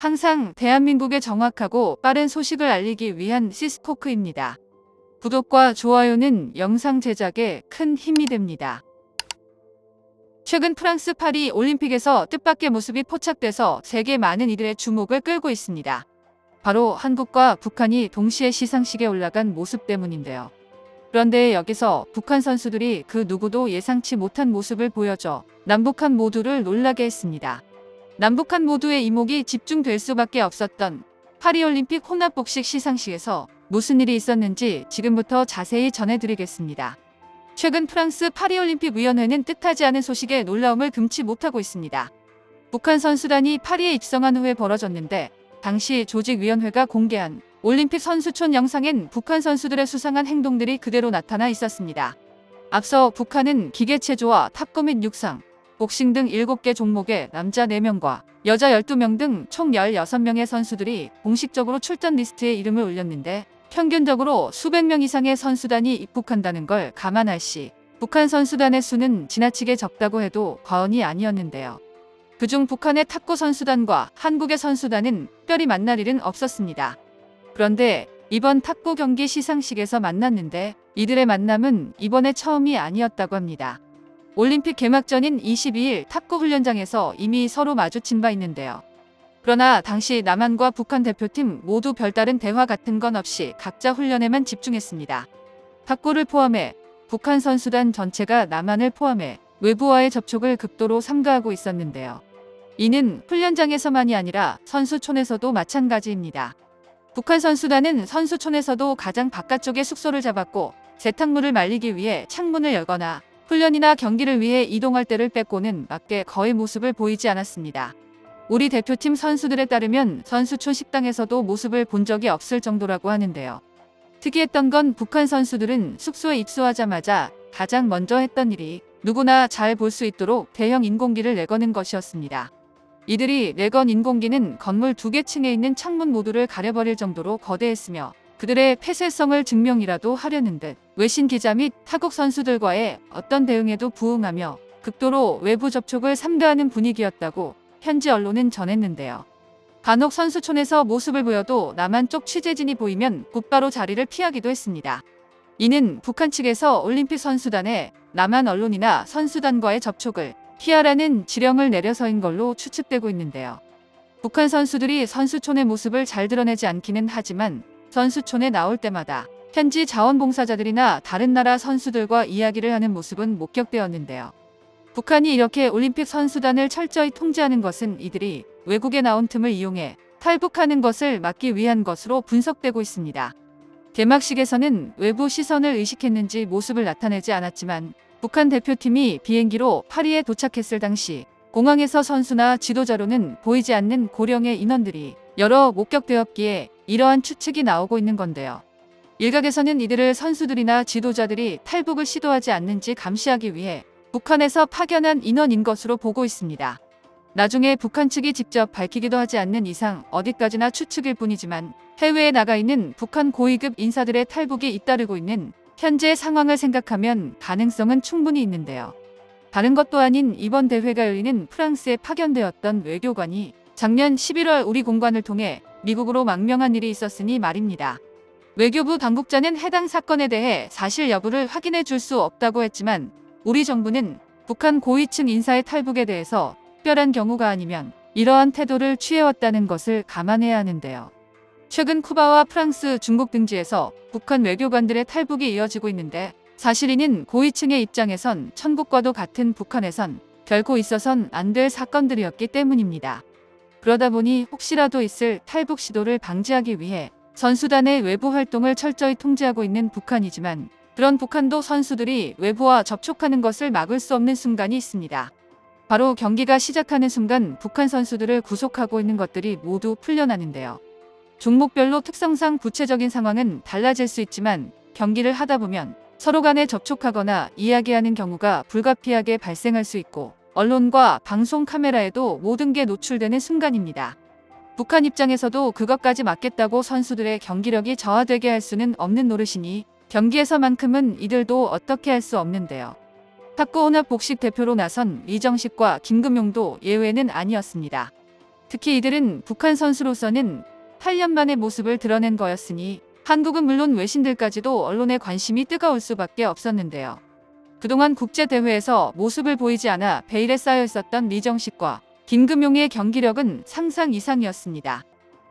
항상 대한민국의 정확하고 빠른 소식을 알리기 위한 시스코크입니다. 구독과 좋아요는 영상 제작에 큰 힘이 됩니다. 최근 프랑스 파리 올림픽에서 뜻밖의 모습이 포착돼서 세계 많은 이들의 주목을 끌고 있습니다. 바로 한국과 북한이 동시에 시상식에 올라간 모습 때문인데요. 그런데 여기서 북한 선수들이 그 누구도 예상치 못한 모습을 보여줘 남북한 모두를 놀라게 했습니다. 남북한 모두의 이목이 집중될 수밖에 없었던 파리올림픽 혼합복식 시상식에서 무슨 일이 있었는지 지금부터 자세히 전해드리겠습니다. 최근 프랑스 파리올림픽 위원회는 뜻하지 않은 소식에 놀라움을 금치 못하고 있습니다. 북한 선수단이 파리에 입성한 후에 벌어졌는데 당시 조직위원회가 공개한 올림픽 선수촌 영상엔 북한 선수들의 수상한 행동들이 그대로 나타나 있었습니다. 앞서 북한은 기계체조와 탁구 및 육상, 복싱 등 7개 종목의 남자 4명과 여자 12명 등 총 16명의 선수들이 공식적으로 출전 리스트에 이름을 올렸는데 평균적으로 수백 명 이상의 선수단이 입국한다는 걸 감안할 시 북한 선수단의 수는 지나치게 적다고 해도 과언이 아니었는데요. 그중 북한의 탁구 선수단과 한국의 선수단은 특별히 만날 일은 없었습니다. 그런데 이번 탁구 경기 시상식에서 만났는데 이들의 만남은 이번에 처음이 아니었다고 합니다. 올림픽 개막전인 22일 탁구 훈련장에서 이미 서로 마주친 바 있는데요. 그러나 당시 남한과 북한 대표팀 모두 별다른 대화 같은 건 없이 각자 훈련에만 집중했습니다. 탁구를 포함해 북한 선수단 전체가 남한을 포함해 외부와의 접촉을 극도로 삼가하고 있었는데요. 이는 훈련장에서만이 아니라 선수촌에서도 마찬가지입니다. 북한 선수단은 선수촌에서도 가장 바깥쪽에 숙소를 잡았고 세탁물을 말리기 위해 창문을 열거나 훈련이나 경기를 위해 이동할 때를 뺏고는 밖에 거의 모습을 보이지 않았습니다. 우리 대표팀 선수들에 따르면 선수촌 식당에서도 모습을 본 적이 없을 정도라고 하는데요. 특이했던 건 북한 선수들은 숙소에 입소하자마자 가장 먼저 했던 일이 누구나 잘 볼 수 있도록 대형 인공기를 내거는 것이었습니다. 이들이 내건 인공기는 건물 두 개 층에 있는 창문 모두를 가려버릴 정도로 거대했으며 그들의 폐쇄성을 증명이라도 하려는 듯 외신 기자 및 타국 선수들과의 어떤 대응에도 부응하며 극도로 외부 접촉을 삼가하는 분위기였다고 현지 언론은 전했는데요. 간혹 선수촌에서 모습을 보여도 남한 쪽 취재진이 보이면 곧바로 자리를 피하기도 했습니다. 이는 북한 측에서 올림픽 선수단에 남한 언론이나 선수단과의 접촉을 피하라는 지령을 내려서인 걸로 추측되고 있는데요. 북한 선수들이 선수촌의 모습을 잘 드러내지 않기는 하지만 선수촌에 나올 때마다 현지 자원봉사자들이나 다른 나라 선수들과 이야기를 하는 모습은 목격되었는데요. 북한이 이렇게 올림픽 선수단을 철저히 통제하는 것은 이들이 외국에 나온 틈을 이용해 탈북하는 것을 막기 위한 것으로 분석되고 있습니다. 개막식에서는 외부 시선을 의식했는지 모습을 나타내지 않았지만 북한 대표팀이 비행기로 파리에 도착했을 당시 공항에서 선수나 지도자로는 보이지 않는 고령의 인원들이 여러 목격되었기에 이러한 추측이 나오고 있는 건데요. 일각에서는 이들을 선수들이나 지도자들이 탈북을 시도하지 않는지 감시하기 위해 북한에서 파견한 인원인 것으로 보고 있습니다. 나중에 북한 측이 직접 밝히기도 하지 않는 이상 어디까지나 추측일 뿐이지만 해외에 나가 있는 북한 고위급 인사들의 탈북이 잇따르고 있는 현재 상황을 생각하면 가능성은 충분히 있는데요. 다른 것도 아닌 이번 대회가 열리는 프랑스에 파견되었던 외교관이 작년 11월 우리 공관을 통해 미국으로 망명한 일이 있었으니 말입니다. 외교부 당국자는 해당 사건에 대해 사실 여부를 확인해 줄 수 없다고 했지만 우리 정부는 북한 고위층 인사의 탈북에 대해서 특별한 경우가 아니면 이러한 태도를 취해왔다는 것을 감안해야 하는데요. 최근 쿠바와 프랑스, 중국 등지에서 북한 외교관들의 탈북이 이어지고 있는데 사실 이는 고위층의 입장에선 천국과도 같은 북한에선 결코 있어선 안 될 사건들이었기 때문입니다. 그러다 보니 혹시라도 있을 탈북 시도를 방지하기 위해 선수단의 외부 활동을 철저히 통제하고 있는 북한이지만 그런 북한도 선수들이 외부와 접촉하는 것을 막을 수 없는 순간이 있습니다. 바로 경기가 시작하는 순간 북한 선수들을 구속하고 있는 것들이 모두 풀려나는데요. 종목별로 특성상 구체적인 상황은 달라질 수 있지만 경기를 하다 보면 서로 간에 접촉하거나 이야기하는 경우가 불가피하게 발생할 수 있고 언론과 방송 카메라에도 모든 게 노출되는 순간입니다. 북한 입장에서도 그것까지 막겠다고 선수들의 경기력이 저하되게 할 수는 없는 노릇이니 경기에서만큼은 이들도 어떻게 할 수 없는데요. 탁구 혼합 복식 대표로 나선 이정식과 김금용도 예외는 아니었습니다. 특히 이들은 북한 선수로서는 8년 만의 모습을 드러낸 거였으니 한국은 물론 외신들까지도 언론의 관심이 뜨거울 수밖에 없었는데요. 그동안 국제대회에서 모습을 보이지 않아 베일에 쌓여 있었던 리정식과 김금용의 경기력은 상상 이상이었습니다.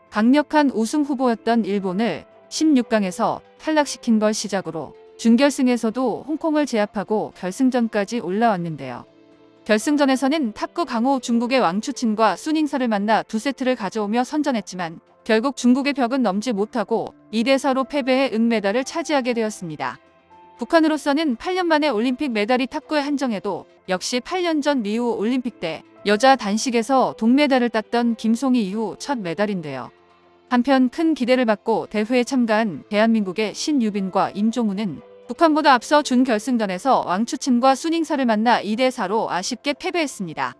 강력한 우승 후보였던 일본을 16강에서 탈락시킨 걸 시작으로 준결승에서도 홍콩을 제압하고 결승전까지 올라왔는데요. 결승전에서는 탁구 강호 중국의 왕추친과 수닝사를 만나 두 세트를 가져오며 선전했지만 결국 중국의 벽은 넘지 못하고 2대4로 패배해 은메달을 차지하게 되었습니다. 북한으로서는 8년 만에 올림픽 메달이 탁구에 한정해도 역시 8년 전 리우 올림픽 때 여자 단식에서 동메달을 땄던 김송희 이후 첫 메달인데요. 한편 큰 기대를 받고 대회에 참가한 대한민국의 신유빈과 임종우는 북한보다 앞서 준결승전에서 왕추친과 수닝사를 만나 2대4로 아쉽게 패배했습니다.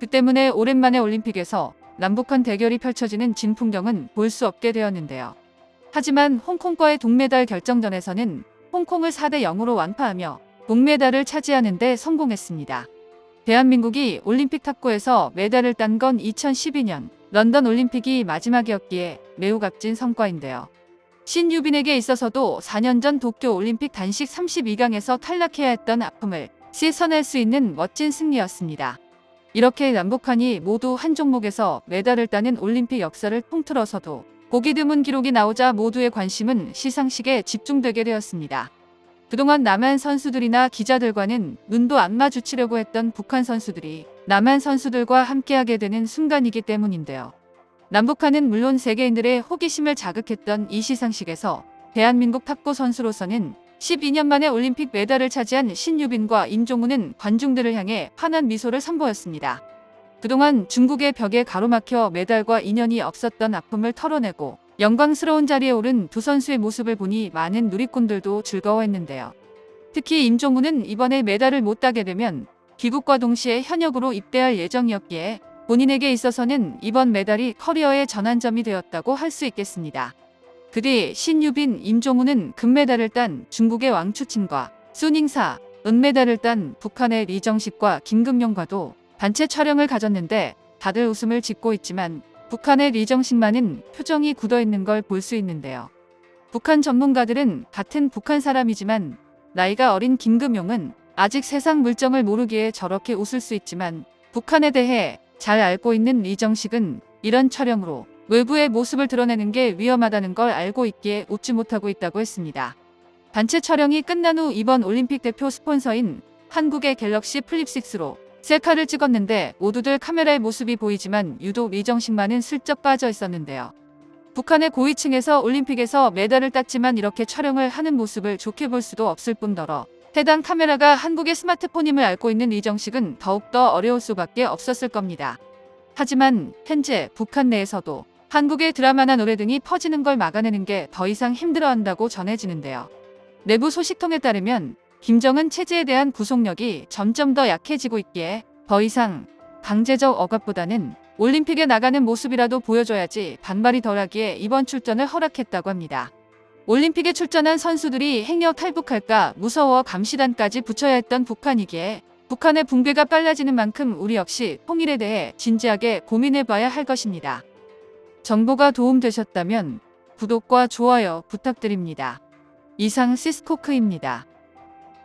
그 때문에 오랜만에 올림픽에서 남북한 대결이 펼쳐지는 진풍경은 볼 수 없게 되었는데요. 하지만 홍콩과의 동메달 결정전에서는 홍콩을 4대 0으로 완파하며 동메달을 차지하는 데 성공했습니다. 대한민국이 올림픽 탁구에서 메달을 딴 건 2012년 런던 올림픽이 마지막이었기에 매우 값진 성과인데요. 신유빈에게 있어서도 4년 전 도쿄 올림픽 단식 32강에서 탈락해야 했던 아픔을 씻어낼 수 있는 멋진 승리였습니다. 이렇게 남북한이 모두 한 종목에서 메달을 따는 올림픽 역사를 통틀어서도 보기 드문 기록이 나오자 모두의 관심은 시상식에 집중되게 되었습니다. 그동안 남한 선수들이나 기자들과는 눈도 안 마주치려고 했던 북한 선수들이 남한 선수들과 함께하게 되는 순간이기 때문인데요. 남북한은 물론 세계인들의 호기심을 자극했던 이 시상식에서 대한민국 탁구 선수로서는 12년 만에 올림픽 메달을 차지한 신유빈과 임종우는 관중들을 향해 환한 미소를 선보였습니다. 그동안 중국의 벽에 가로막혀 메달과 인연이 없었던 아픔을 털어내고 영광스러운 자리에 오른 두 선수의 모습을 보니 많은 누리꾼들도 즐거워했는데요. 특히 임종우는 이번에 메달을 못 따게 되면 귀국과 동시에 현역으로 입대할 예정이었기에 본인에게 있어서는 이번 메달이 커리어의 전환점이 되었다고 할 수 있겠습니다. 그 뒤 신유빈, 임종우는 금메달을 딴 중국의 왕추친과 수닝사, 은메달을 딴 북한의 리정식과 김금용과도 단체 촬영을 가졌는데 다들 웃음을 짓고 있지만 북한의 리정식만은 표정이 굳어 있는 걸 볼 수 있는데요. 북한 전문가들은 같은 북한 사람이지만 나이가 어린 김금용은 아직 세상 물정을 모르기에 저렇게 웃을 수 있지만 북한에 대해 잘 알고 있는 리정식은 이런 촬영으로 외부의 모습을 드러내는 게 위험하다는 걸 알고 있기에 웃지 못하고 있다고 했습니다. 단체 촬영이 끝난 후 이번 올림픽 대표 스폰서인 한국의 갤럭시 플립6로 셀카를 찍었는데 모두들 카메라의 모습이 보이지만 유독 리정식만은 슬쩍 빠져 있었는데요. 북한의 고위층에서 올림픽에서 메달을 땄지만 이렇게 촬영을 하는 모습을 좋게 볼 수도 없을 뿐더러 해당 카메라가 한국의 스마트폰임을 알고 있는 이정식은 더욱더 어려울 수밖에 없었을 겁니다. 하지만 현재 북한 내에서도 한국의 드라마나 노래 등이 퍼지는 걸 막아내는 게 더 이상 힘들어한다고 전해지는데요. 내부 소식통에 따르면 김정은 체제에 대한 구속력이 점점 더 약해지고 있기에 더 이상 강제적 억압보다는 올림픽에 나가는 모습이라도 보여줘야지 반발이 덜하기에 이번 출전을 허락했다고 합니다. 올림픽에 출전한 선수들이 행여 탈북할까 무서워 감시단까지 붙여야 했던 북한이기에 북한의 붕괴가 빨라지는 만큼 우리 역시 통일에 대해 진지하게 고민해봐야 할 것입니다. 정보가 도움되셨다면 구독과 좋아요 부탁드립니다. 이상 시스코크입니다.